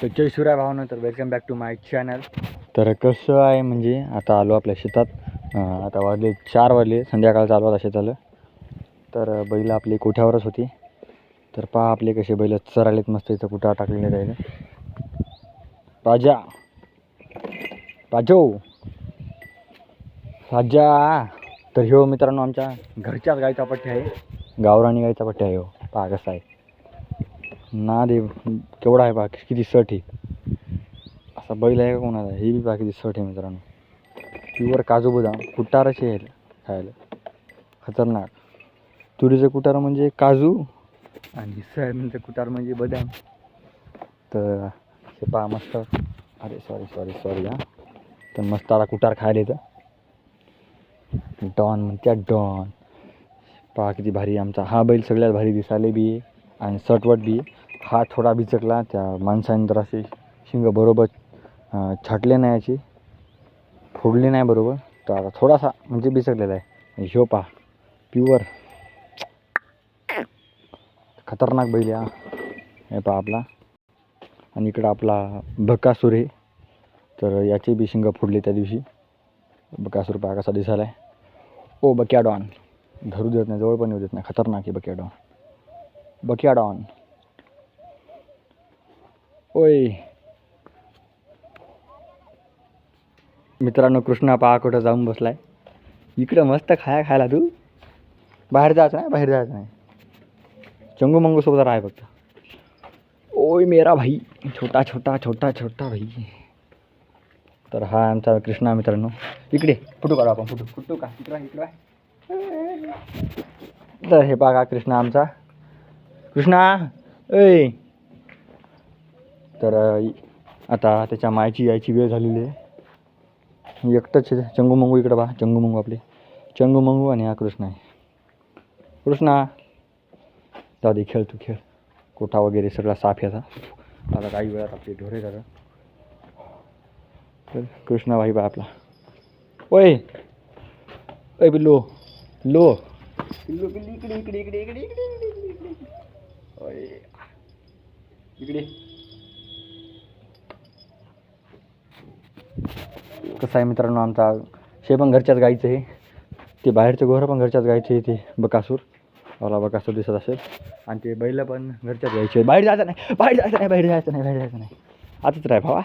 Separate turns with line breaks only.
तर जय शिवराय भावना तर welcome back to my channel तर कसं आहे म्हणजे आता आलो आपल्या शेतात. आता वाजले चार वाजले संध्याकाळ चालू आता शेताला. तर बैल आपली कोठ्यावरच होती. तर पहा आपले कसे बैल चरालेत मस्त इथं कुठं टाकलेले जाईल राजा. राजो. राजा. तर ह्यो मित्रांनो आमच्या घरच्याच गायचा पट्टी आहे. गावराणी गायचा पट्टी आहे हो पहा कसं आहे. ना दे केवढा आहे बाकी? किती सट आहे? असा बैल आहे का कोणाचा? हे बी पहा किती सट आहे मित्रांनो. प्युअर काजू बदाम कुटारच आहे खायला. खतरनाक. तुरीचं कुटार म्हणजे काजू आणि सोयाबीनचं कुटार म्हणजे बदाम. तर हे पहा मस्त. अरे सॉरी सॉरी सॉरी हा. तर मस्त आला कुटार खायला येतं. डॉन म्हणत्या डॉन. पहा किती भारी आमचा. हा बैल सगळ्यात भारी दिसायला बी आहे आणि सटवट बी आहे. हा थोडा बिचकला त्या माणसाने तर असे शिंग बरोबर छाटले नाही याची फोडली नाही बरोबर. तर आता थोडासा म्हणजे बिचकलेला आहे. आणि ह्यो पहा प्युअर खतरनाक बैल आहे हा. हे पहा आपला. आणि इकडं आपला बकासूर आहे. तर याचे बी शिंग फोडले त्या दिवशी. बकासूर पहा कसा दिसायला आहे ओ बक्या डॉन धरू देत नाही जवळ पण येऊ देत नाही. खतरनाक आहे बक्या डॉन बक्या डॉन ओय मित्रांनो कृष्णा पहा कुठं जाऊन बसलाय. इकडं मस्त खाया खायला तू. बाहेर जायचं नाही बाहेर जायचं नाही. चंगू मंगू सोबत राहाय फक्त. ओय मेरा भाई छोटा छोटा छोटा छोटा भाई. तर हा आमचा कृष्णा मित्रांनो. इकडे फोटो काढू आपण फोटो. फोटो का? इकडं इकडं तर हे बघा कृष्णा आमचा. कृष्णा ऐ. तर आता त्याच्या मायची यायची वेळ झालेली आहे. एकटंच चंगू मंगू इकडं बा चंगू मंगू आपले. चंगू मंगू आणि हा कृष्णा आहे. कृष्णा जाऊ दे खेळ तू खेळ. कोठा वगैरे सगळा साफ याचा आता. काही वेळात आपले ढोरे झालं. तर कृष्णा भाई बा आपला. ओय! ओय बिल्लो लो पिल्लू पिल्लू इकडे इकडे इकडे इकडे इकडे इकडे इकडे इकडे इकडे ओय इकडे कसं आहे मित्रांनो आमचा शे पण घरच्याच गाईचं आहे. ते बाहेरचं गोरं पण घरच्याच गायचे आहे ते बकासूर. मला बकासूर दिसत असेल. आणि ते बैल पण घरच्याच गायचे बाहेर जायचं नाही बाहेर जायचं नाही बाहेर जायचं नाही बाहेर जायचं नाही. आताच राय भावा.